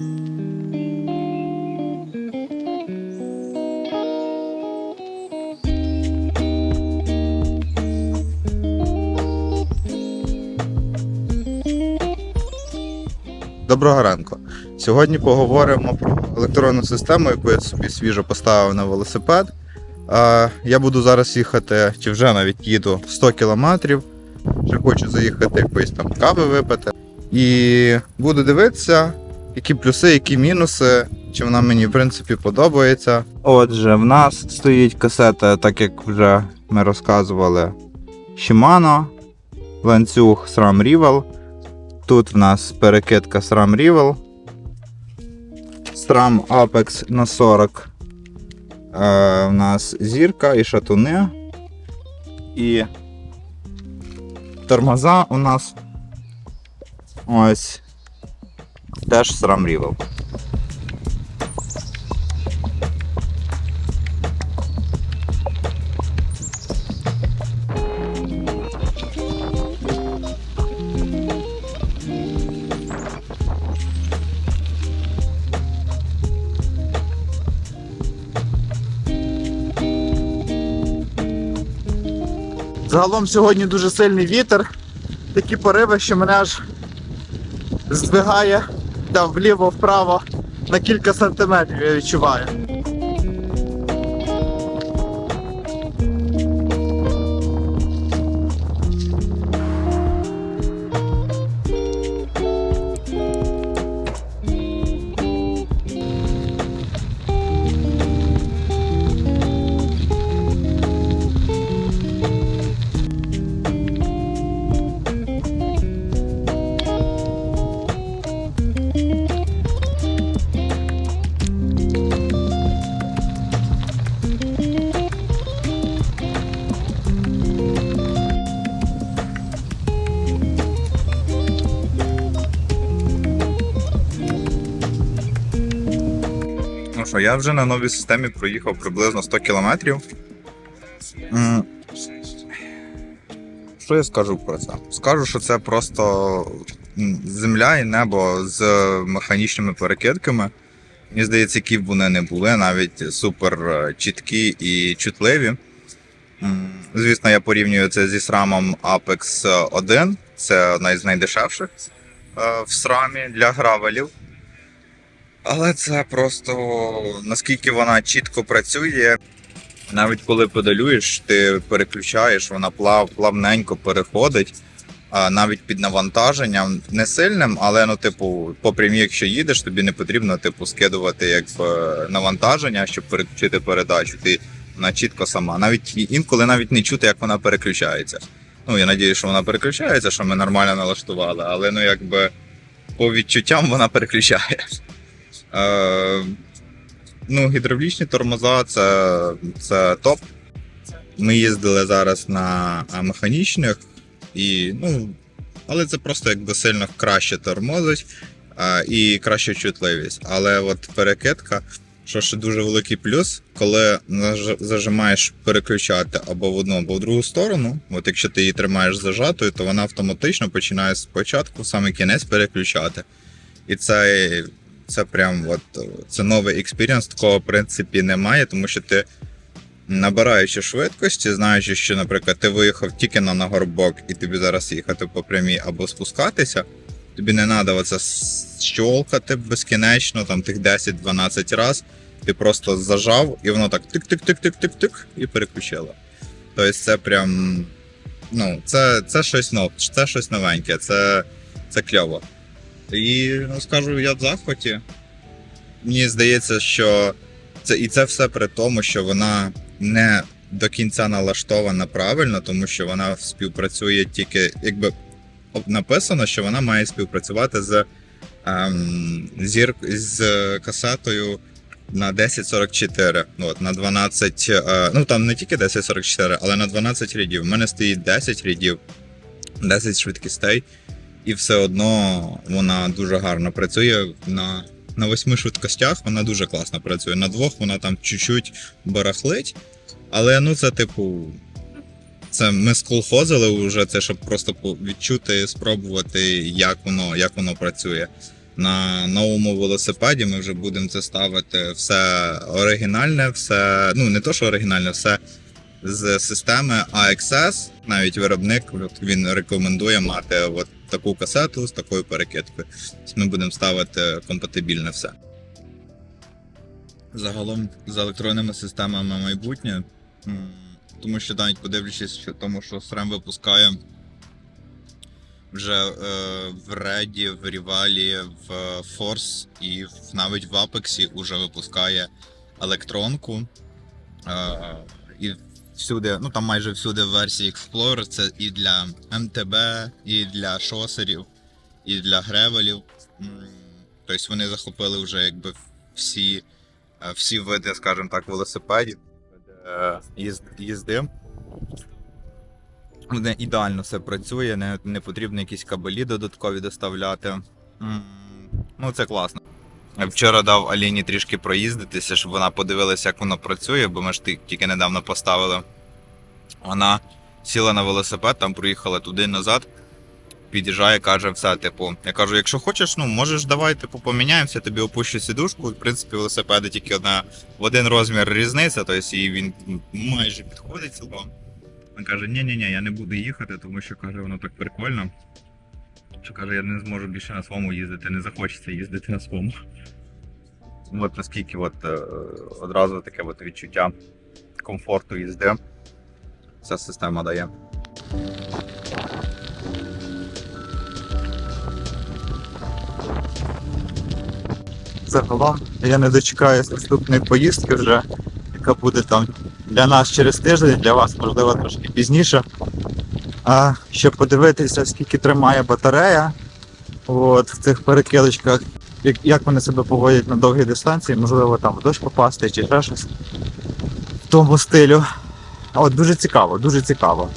Доброго ранку. Сьогодні поговоримо про електронну систему, яку я собі свіжо поставив на велосипед. Я буду зараз їхати, чи вже навіть їду 100 кілометрів. Ще хочу заїхати якоїсь там кави випити. І буду дивитися, які плюси, які мінуси, чи вона мені в принципі подобається. Отже, в нас стоїть касета, так як вже ми розказували, Shimano, ланцюг SRAM Rival. Тут в нас перекидка SRAM Rival. SRAM Apex на 40. Е, у нас зірка і шатуни. І тормоза у нас ось теж SRAM Rival. Загалом сьогодні дуже сильний вітер. Такі пориви, що мене аж здвигає вліво-вправо на кілька сантиметрів я відчуваю. Що, я вже на новій системі проїхав приблизно 100 кілометрів. Що я скажу про це? Скажу, що це просто земля і небо з механічними перекидками. Мені здається, які б вони не були, навіть супер е, чіткі і чутливі. Звісно, я порівнюю це зі SRAM Apex 1. Це одна із найдешевших е, в SRAM для гравелів. Але це просто наскільки вона чітко працює. Навіть коли педалюєш, ти переключаєш, вона плав, плавненько переходить. А навіть під навантаженням не сильним, але ну, типу, по прямій, якщо їдеш, тобі не потрібно типу, скидувати якби, навантаження, щоб переключити передачу. Ти вона чітко сама. Навіть інколи навіть не чути, як вона переключається. Ну, я надію, що вона переключається, що ми нормально налаштували, але ну якби по відчуттям вона переключає. Е, ну, гідравлічні тормоза це, це топ. Ми їздили зараз на е, механічних, і, ну, але це просто якби сильно краще тормозить е, і краща чутливість. Але от перекидка, що ще дуже великий плюс, коли зажимаєш переключати або в одну, або в другу сторону, от якщо ти її тримаєш зажатою, то вона автоматично починає спочатку саме кінець переключати. І це це прям от це новий експірієнс, такого в принципі немає, тому що ти набираючи швидкості, знаючи, що, наприклад, ти виїхав тільки на нагорбок, і тобі зараз їхати по прямій або спускатися, тобі не треба оце щолкати безкінечно, там тих 10-12 разів. Ти просто зажав, і воно так тик-тик-тик-тик-тик-тик і переключило. Тобто це прям. Ну, це, це щось нов, це щось новеньке, це, це кльово. І скажу, я в захваті. Мені здається, що це і це все при тому, що вона не до кінця налаштована правильно, тому що вона співпрацює тільки, якби написано, що вона має співпрацювати з ем, зір з касетою на 1044. Ну, От, на 12, е, ну там не тільки 1044, але на 12 рядів. У мене стоїть 10 рядів, 10 швидкостей і все одно вона дуже гарно працює на. На восьми швидкостях вона дуже класно працює. На двох вона там чуть-чуть барахлить. Але ну це типу. Це ми сколхозили вже це, щоб просто відчути, спробувати, як воно, як воно працює. на новому велосипеді ми вже будемо це ставити все оригінальне, все, ну не то, що оригінальне, все з системи AXS. Навіть виробник він рекомендує мати от таку касету з такою перекидкою. Ми будемо ставити компатибільне все. Загалом з електронними системами майбутнє. Тому що навіть подивлячись, що тому, що SRAM випускає вже е, в Реді, в Рівалі, в Force і в, навіть в Apex уже випускає електронку. Е, і всюди, ну там майже всюди в версії Explorer це і для МТБ, і для шосерів, і для гревелів. Тобто вони захопили вже якби всі, е, всі види, скажімо так, велосипедів, їзд- їзди. Де ідеально все працює, не, не потрібно якісь кабелі додаткові доставляти. Ну, це класно. Вчора дав Аліні трішки проїздитися, щоб вона подивилася, як воно працює, бо ми ж ті- тільки недавно поставили. Вона сіла на велосипед, там проїхала туди назад. Під'їжджає, каже, все, типу. Я кажу, якщо хочеш, ну можеш давай, типу, поміняємося, тобі опущу сідушку. В принципі, велосипеди тільки одна в один розмір різниця, тобто і він майже підходить цілком. Він каже, ні ні ні я не буду їхати, тому що каже, воно так прикольно. Що каже, я не зможу більше на своєму їздити, не захочеться їздити на своєму. От наскільки от, е, одразу таке от відчуття комфорту їзди ця система дає. Загалом я не дочекаюсь наступної поїздки вже, яка буде там для нас через тиждень, для вас можливо трошки пізніше. А щоб подивитися, скільки тримає батарея от, в цих перекидочках, як, як вони себе поводять на довгій дистанції, можливо там в дощ попасти чи ще щось в тому стилю. От дуже цікаво, дуже цікаво.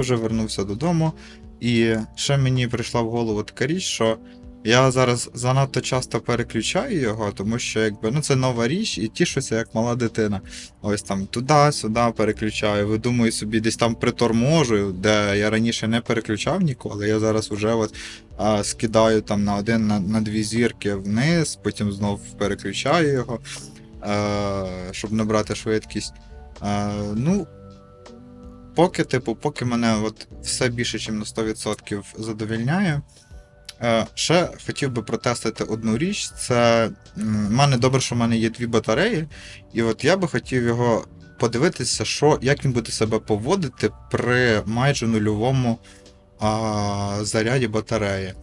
Вже вернувся додому, і ще мені прийшла в голову така річ, що я зараз занадто часто переключаю його, тому що якби ну це нова річ і тішуся як мала дитина. Ось там туди-сюди переключаю, видумую собі десь там приторможую, де я раніше не переключав ніколи. Я зараз вже от а, скидаю там на один на, на дві зірки вниз, потім знов переключаю його, а, щоб набрати швидкість. А, ну, поки, типу, поки мене от все більше, ніж на 100% задовільняє. Е, ще хотів би протестити одну річ. Це в мене добре, що в мене є дві батареї, і от я би хотів його подивитися, що, як він буде себе поводити при майже нульовому а, заряді батареї.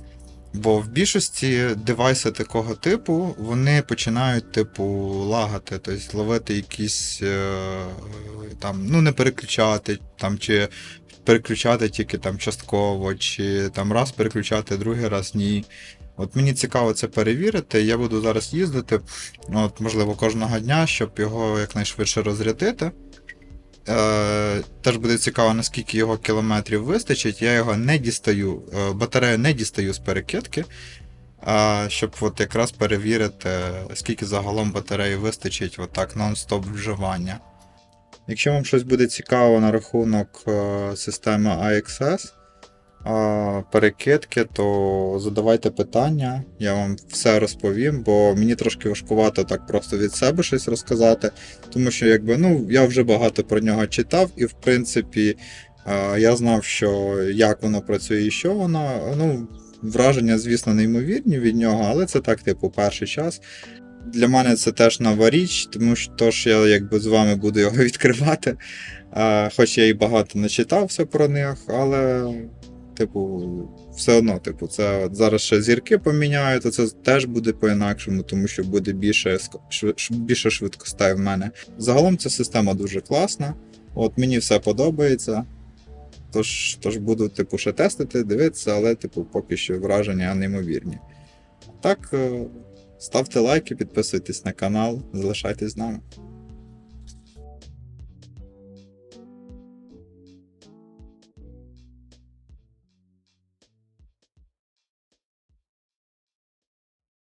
Бо в більшості девайси такого типу вони починають, типу, лагати, тобто ловити якісь е, там, ну не переключати, там, чи переключати тільки там частково, чи там раз переключати, другий раз ні. От мені цікаво це перевірити. Я буду зараз їздити, от, можливо, кожного дня, щоб його якнайшвидше розрядити. Е, теж буде цікаво, наскільки його кілометрів вистачить. Я його не дістаю, е, батарею не дістаю з перекидки, щоб от якраз перевірити, скільки загалом батареї вистачить отак нон-стоп вживання. Якщо вам щось буде цікаво на рахунок е, системи AXS, перекидки, то задавайте питання, я вам все розповім, бо мені трошки важкувато так просто від себе щось розказати, тому що якби, ну, я вже багато про нього читав, і в принципі я знав, що як воно працює і що воно. Ну, враження, звісно, неймовірні від нього, але це так, типу, перший час. Для мене це теж нова річ, тому що тож я якби з вами буду його відкривати. Хоч я і багато не читав все про них, але, типу, все одно, типу, це зараз ще зірки поміняють, то це теж буде по-інакшому, тому що буде більше, більше швидкостей в мене. Загалом ця система дуже класна. От мені все подобається. Тож, тож буду, типу, ще тестити, дивитися, але, типу, поки що враження неймовірні. Так, е, Ставте лайки, підписуйтесь на канал, залишайтесь з нами.